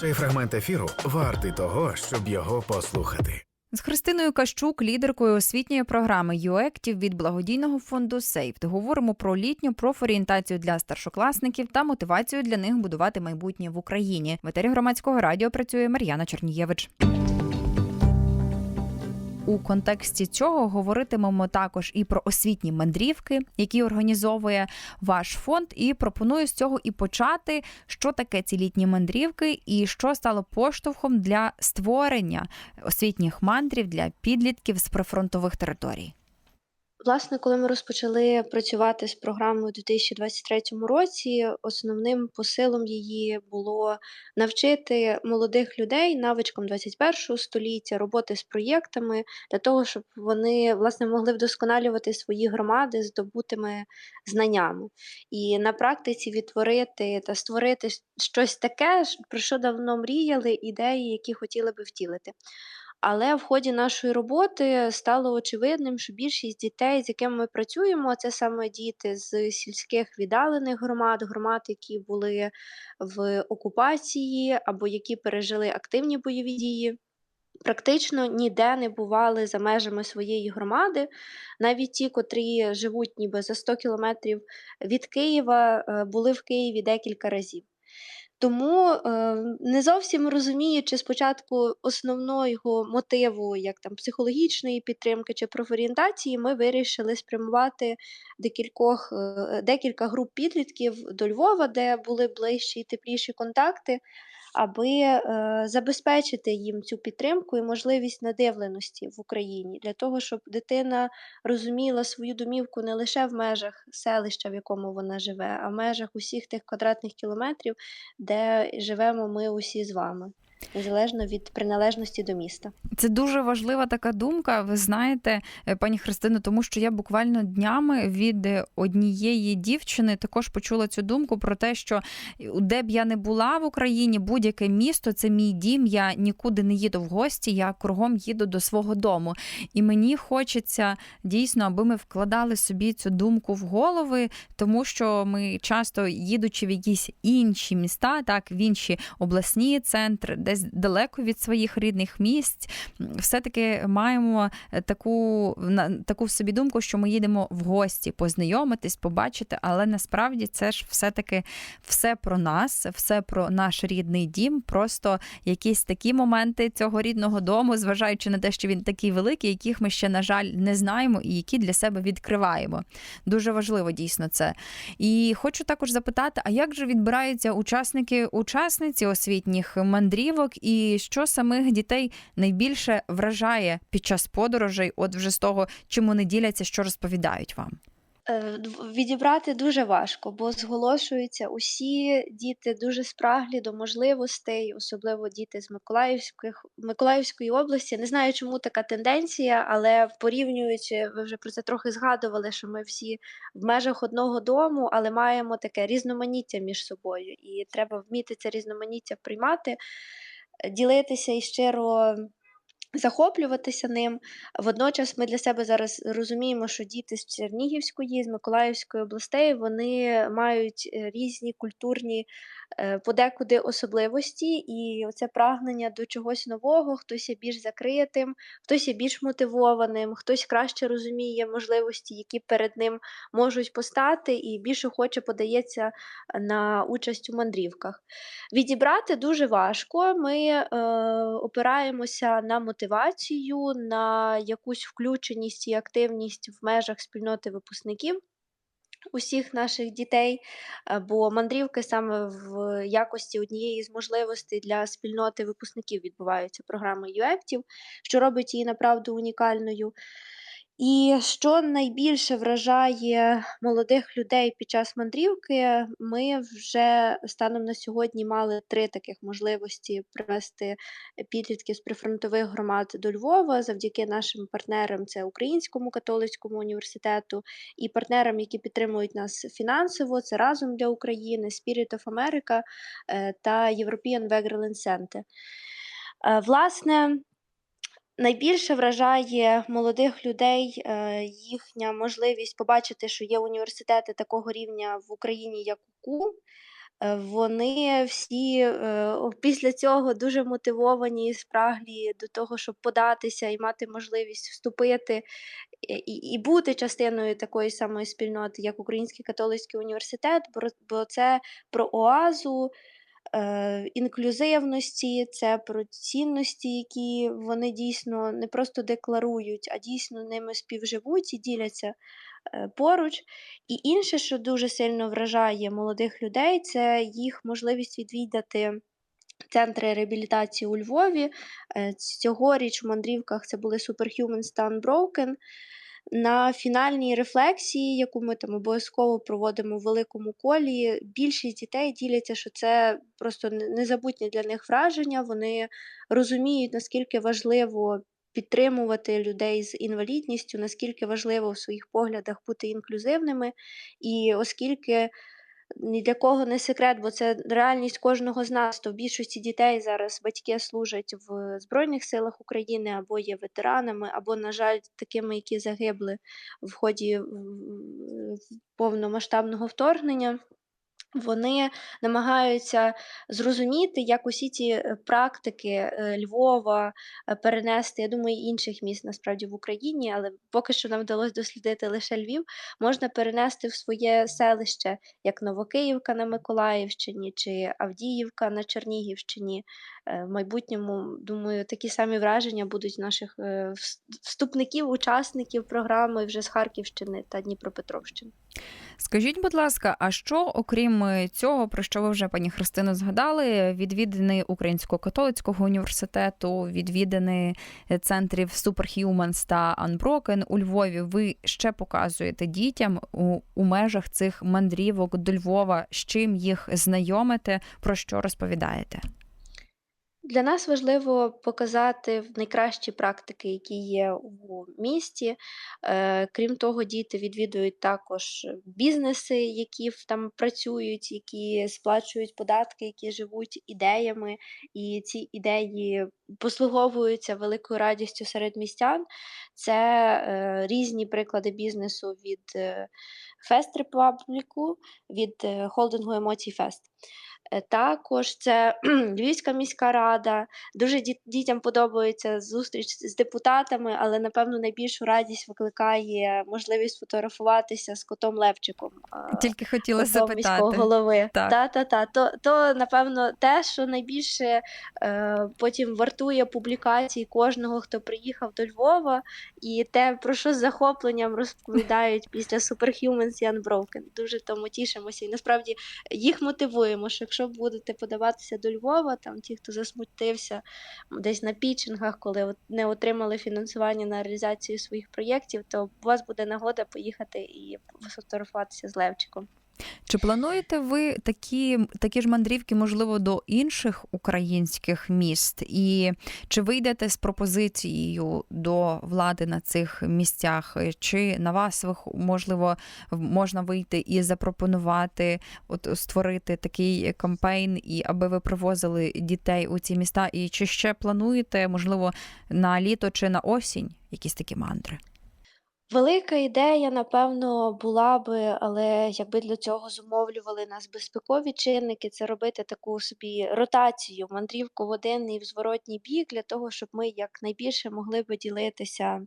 Цей фрагмент ефіру вартий того, щоб його послухати. З Христиною Кащук, лідеркою освітньої програми ЮЕКТів від благодійного фонду Сейфт, говоримо про літню профорієнтацію для старшокласників та мотивацію для них будувати майбутнє в Україні. В етері громадського радіо працює Мар'яна Чернієвич. У контексті цього говоритимемо також і про освітні мандрівки, які організовує ваш фонд. І пропоную з цього і почати, що таке ці літні мандрівки, і що стало поштовхом для створення освітніх мандрів для підлітків з прифронтових територій. Власне, коли ми розпочали працювати з програмою у 2023 році, основним посилом її було навчити молодих людей навичкам 21 століття, роботи з проєктами для того, щоб вони власне могли вдосконалювати свої громади здобутими знаннями, і на практиці відтворити та створити щось таке, про що давно мріяли, ідеї, які хотіли би втілити. Але в ході нашої роботи стало очевидним, що більшість дітей, з якими ми працюємо, це саме діти з сільських віддалених громад, громад, які були в окупації або які пережили активні бойові дії. Практично ніде не бували за межами своєї громади, навіть ті, котрі живуть ніби за 100 кілометрів від Києва, е, були в Києві декілька разів. Тому, е, не зовсім розуміючи спочатку основного мотиву, як там психологічної підтримки чи профорієнтації, ми вирішили спрямувати декількох, е, декілька груп підлітків до Львова, де були ближчі і тепліші контакти, аби е, забезпечити їм цю підтримку і можливість надивленості в Україні для того, щоб дитина розуміла свою домівку не лише в межах селища, в якому вона живе, а в межах усіх тих квадратних кілометрів, де живемо ми усі з вами. Незалежно від приналежності до міста, це дуже важлива така думка. Ви знаєте, е, пані Христино, тому що я буквально днями від однієї дівчини також почула цю думку про те, що де б я не була в Україні, будь-яке місто це мій дім. Я нікуди не їду в гості, я кругом їду до свого дому. І мені хочеться дійсно, аби ми вкладали собі цю думку в голови, тому що ми часто їдучи в якісь інші міста, так в інші обласні центри, десь далеко від своїх рідних місць, все-таки маємо таку таку в собі думку, що ми їдемо в гості познайомитись, побачити, але насправді це ж все-таки все про нас, все про наш рідний дім. Просто якісь такі моменти цього рідного дому, зважаючи на те, що він такий великий, яких ми ще, на жаль, не знаємо і які для себе відкриваємо. Дуже важливо дійсно це. І хочу також запитати: а як же відбираються учасники, учасниці освітніх мандрівок? і що самих дітей найбільше вражає під час подорожей, от вже з того, чим вони діляться, що розповідають вам? Е, відібрати дуже важко, бо зголошуються усі діти дуже спраглі до можливостей, особливо діти з Миколаївських Миколаївської області. Не знаю, чому така тенденція, але порівнюючи, ви вже про це трохи згадували, що ми всі в межах одного дому, але маємо таке різноманіття між собою, і треба вміти це різноманіття приймати ділитися і щиро захоплюватися ним. Водночас ми для себе зараз розуміємо, що діти з Чернігівської, з Миколаївської областей вони мають е, різні культурні е, подекуди особливості, і це прагнення до чогось нового, хтось є більш закритим, хтось є більш мотивованим, хтось краще розуміє можливості, які перед ним можуть постати, і більш охоче подається на участь у мандрівках. Відібрати дуже важко. Ми е, опираємося на мотивацію мотивацію, на якусь включеність і активність в межах спільноти випускників. Усіх наших дітей, е, бо мандрівки саме в якості однієї з можливостей для спільноти випускників відбуваються програми ЮЕКТів, що робить її направду унікальною. І що найбільше вражає молодих людей під час мандрівки, ми вже станом на сьогодні мали три таких можливості привести підлітків з прифронтових громад до Львова завдяки нашим партнерам, це Українському католицькому університету, і партнерам, які підтримують нас фінансово, це разом для України, Spirit of America е, та European Wegerland Center. Е, власне, Найбільше вражає молодих людей е, їхня можливість побачити, що є університети такого рівня в Україні, як УКУ, Е, вони всі, е, після цього дуже мотивовані і спраглі до того, щоб податися і мати можливість вступити, і і бути частиною такої самої спільноти, як Український католицький університет, бо це про оазу, інклюзивності, це про цінності, які вони дійсно не просто декларують, а дійсно ними співживуть і діляться, е, поруч. І інше, що дуже сильно вражає молодих людей, це їх можливість відвідати центри реабілітації у Львові. Е, цьогоріч в мандрівках це були Superhumans та Unbroken. На фінальній рефлексії, яку ми там обов'язково проводимо в великому колі, більшість дітей діляться, що це просто не незабутнє для них враження. Вони розуміють, наскільки важливо підтримувати людей з інвалідністю, наскільки важливо в своїх поглядах бути інклюзивними. І оскільки ні для кого не секрет, бо це реальність кожного з нас, то в більшості дітей зараз батьки служать в Збройних силах України або є ветеранами, або, на жаль, такими, які загибли в ході повномасштабного вторгнення. Вони намагаються зрозуміти, як усі ці, е, практики, е, Львова, е, перенести, я думаю, інших міст насправді в Україні, але поки що нам вдалось дослідити лише Львів, можна перенести в своє селище, як Новокиївка на Миколаївщині чи Авдіївка на Чернігівщині. В майбутньому, думаю, такі самі враження будуть наших, вступників, учасників програми вже з Харківщини та Дніпропетровщини. Скажіть, будь ласка, а що, окрім е, цього, про що ви вже, пані Христино, згадали, відвідини Українського католицького університету, відвідини е, центрів Superhumans та Unbroken. У Львові, ви ще показуєте дітям у, у межах цих мандрівок до Львова, з чим їх знайомите, про що розповідаєте? Для нас важливо показати найкращі практики, які є у місті. Е, крім того, діти відвідують також бізнеси, які там працюють, які сплачують податки, які живуть ідеями, і ці ідеї послуговуються великою радістю серед містян. Це е, різні приклади бізнесу від Fest Republic, від холдингу Емоцій Фест. Е, також це Львівська міська рада. Дуже дітям подобається зустріч з депутатами, але напевно найбільшу радість викликає можливість фотографуватися з котом Левчиком. Тільки хотіла котом міського голови. Так. Та, та, та. То, то, напевно, те, що найбільше е, потім вартує публікацій кожного, хто приїхав до Львова, і те, про що з захопленням розповідають після Superhumans і Unbroken. Дуже тому тішимося. І насправді їх мотивуємо, що якщо будете подаватися до Львова, там ті, хто засмутився десь на пічингах, коли не отримали фінансування на реалізацію своїх проєктів, то у вас буде нагода поїхати і сфотографуватися з Левчиком. Чи плануєте ви такі, такі ж мандрівки, можливо, до інших українських міст? І чи вийдете з пропозицією до влади на цих місцях? Чи на вас можливо можна вийти і запропонувати, от створити такий кампейн, і аби ви привозили дітей у ці міста? І чи ще плануєте, можливо, на літо чи на осінь якісь такі мандри? Велика ідея, напевно, була би, але якби для цього зумовлювали нас безпекові чинники, це робити таку собі ротацію, мандрівку в один і в зворотній бік, для того, щоб ми якнайбільше могли би ділитися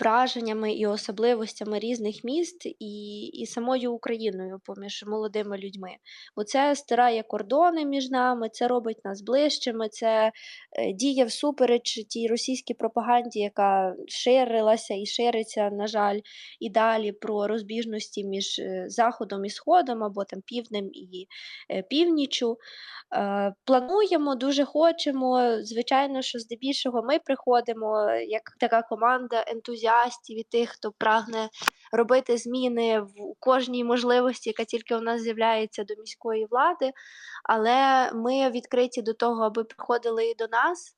враженнями і особливостями різних міст і, і самою Україною поміж молодими людьми. Бо це стирає кордони між нами, це робить нас ближчими, це е, діє всупереч тій російській пропаганді, яка ширилася і шириться, на жаль, і далі про розбіжності між е, Заходом і Сходом, або там півднем і е, північчю. Е, Плануємо, дуже хочемо. Звичайно, що здебільшого ми приходимо як така команда ентузіастів і тих, хто прагне робити зміни в кожній можливості, яка тільки у нас з'являється до міської влади. Але ми відкриті до того, аби приходили і до нас.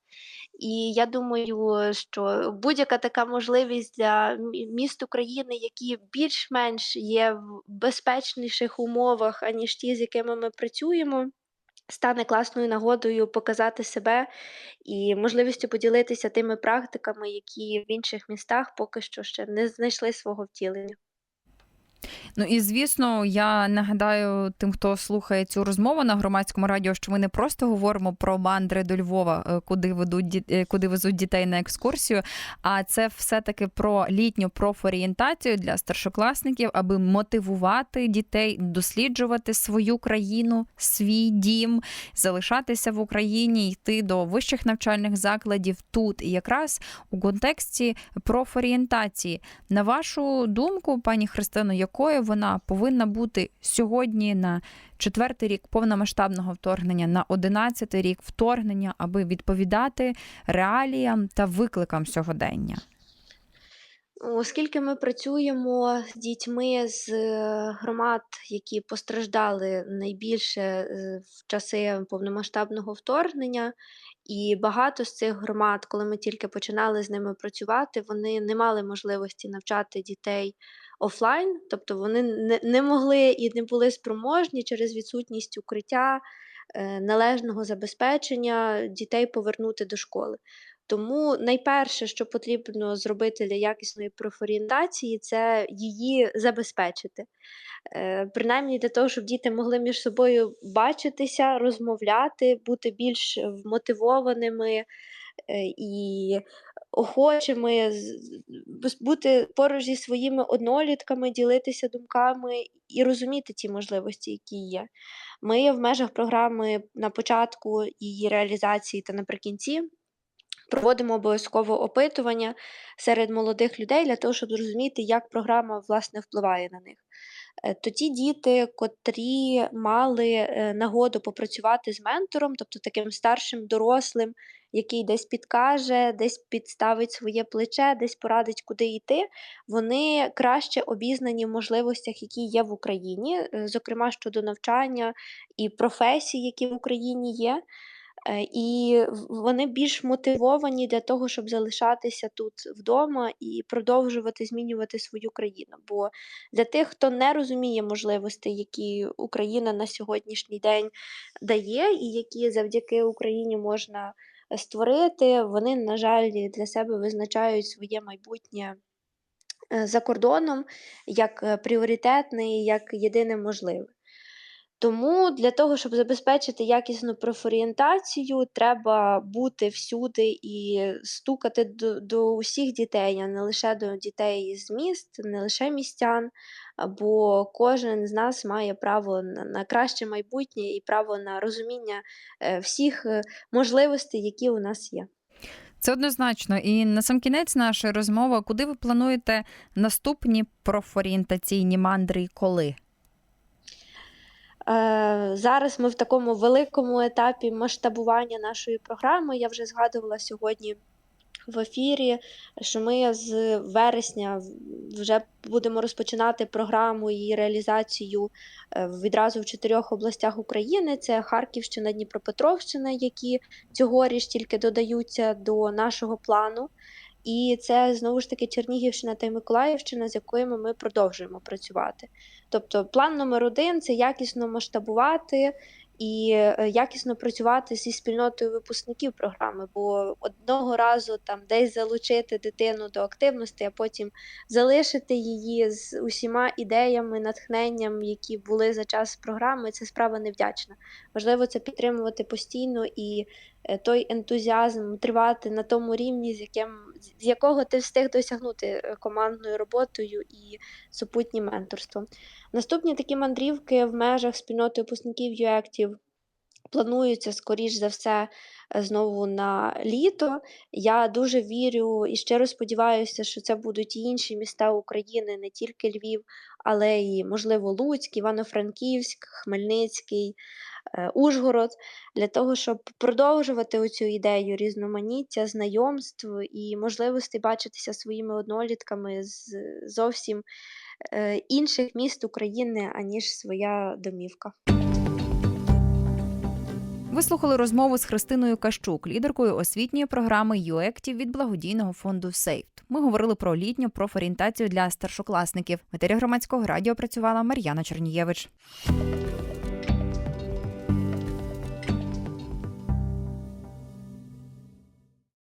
І я думаю, що будь-яка така можливість для міст України, які більш-менш є в безпечніших умовах, аніж ті, з якими ми працюємо, стане класною нагодою показати себе і можливістю поділитися тими практиками, які в інших містах поки що ще не знайшли свого втілення. Ну і звісно, я нагадаю тим, хто слухає цю розмову на громадському радіо, що ми не просто говоримо про мандри до Львова, е, куди ведуть е, куди везуть дітей на екскурсію. А це все таки про літню профорієнтацію для старшокласників, аби мотивувати дітей досліджувати свою країну, свій дім, залишатися в Україні, йти до вищих навчальних закладів тут. І якраз у контексті профорієнтації. На вашу думку, пані Христино, якою вона повинна бути сьогодні на четвертий рік повномасштабного вторгнення, на одинадцятий рік вторгнення, аби відповідати реаліям та викликам сьогодення? Оскільки ми працюємо з дітьми з е, громад, які постраждали найбільше е, в часи повномасштабного вторгнення, і багато з цих громад, коли ми тільки починали з ними працювати, вони не мали можливості навчати дітей офлайн, тобто вони не, не могли і не були спроможні через відсутність укриття, е, належного забезпечення дітей повернути до школи. Тому найперше, що потрібно зробити для якісної профорієнтації, це її забезпечити. Е, принаймні для того, щоб діти могли між собою бачитися, розмовляти, бути більш вмотивованими і охочими, бути поруч зі своїми однолітками, ділитися думками і розуміти ті можливості, які є. Ми в межах програми на початку її реалізації та наприкінці проводимо обов'язково опитування серед молодих людей для того, щоб зрозуміти, як програма власне впливає на них. Е, То ті діти, котрі мали е, нагоду попрацювати з ментором, тобто таким старшим дорослим, який десь підкаже, десь підставить своє плече, десь порадить, куди йти, вони краще обізнані в можливостях, які є в Україні, е, зокрема щодо навчання і професій, які в Україні є. Е, І вони більш мотивовані для того, щоб залишатися тут вдома і продовжувати змінювати свою країну. Бо для тих, хто не розуміє можливостей, які Україна на сьогоднішній день дає, і які завдяки Україні можна створити, вони, на жаль, для себе визначають своє майбутнє е, за кордоном як е, пріоритетне і як єдине можливе. Тому для того, щоб забезпечити якісну профорієнтацію, треба бути всюди і стукати до, до усіх дітей, а не лише до дітей з міст, не лише містян, бо кожен з нас має право на, краще майбутнє і право на розуміння е, всіх е, можливостей, які у нас є. Це однозначно. І на сам кінець нашої розмови, куди ви плануєте наступні профорієнтаційні мандри і коли? Е, Зараз ми в такому великому етапі масштабування нашої програми. Я вже згадувала сьогодні в ефірі, що ми з вересня вже будемо розпочинати програму і реалізацію е, відразу в чотирьох областях України: це Харківщина, Дніпропетровщина, які цьогоріч тільки додаються до нашого плану. І це знову ж таки Чернігівщина та Миколаївщина, з якими ми продовжуємо працювати. Тобто, план номер один це якісно масштабувати і е, якісно працювати зі спільнотою випускників програми, бо одного разу там десь залучити дитину до активності, а потім залишити її з усіма ідеями, натхненням, які були за час програми, це справа невдячна. Важливо це підтримувати постійно і той ентузіазм тривати на тому рівні, з яким з якого ти встиг досягнути е, командною роботою і супутнім менторством. Наступні такі мандрівки в межах спільноти випускників ЮЕКТів плануються, скоріш за все, е, знову на літо. Я дуже вірю і щиро сподіваюся, що це будуть і інші міста України, не тільки Львів, але і, можливо, Луцьк, Івано-Франківськ, Хмельницький, е, Ужгород, для того, щоб продовжувати оцю ідею різноманіття, знайомств і можливості бачитися своїми однолітками з зовсім е, інших міст України, аніж своя домівка. Ви слухали розмову з Христиною Кащук, лідеркою освітньої програми ЮЕКТів від благодійного фонду Сейфт. Ми говорили про літню профорієнтацію для старшокласників. В етері громадського радіо працювала Мар'яна Чернієвич.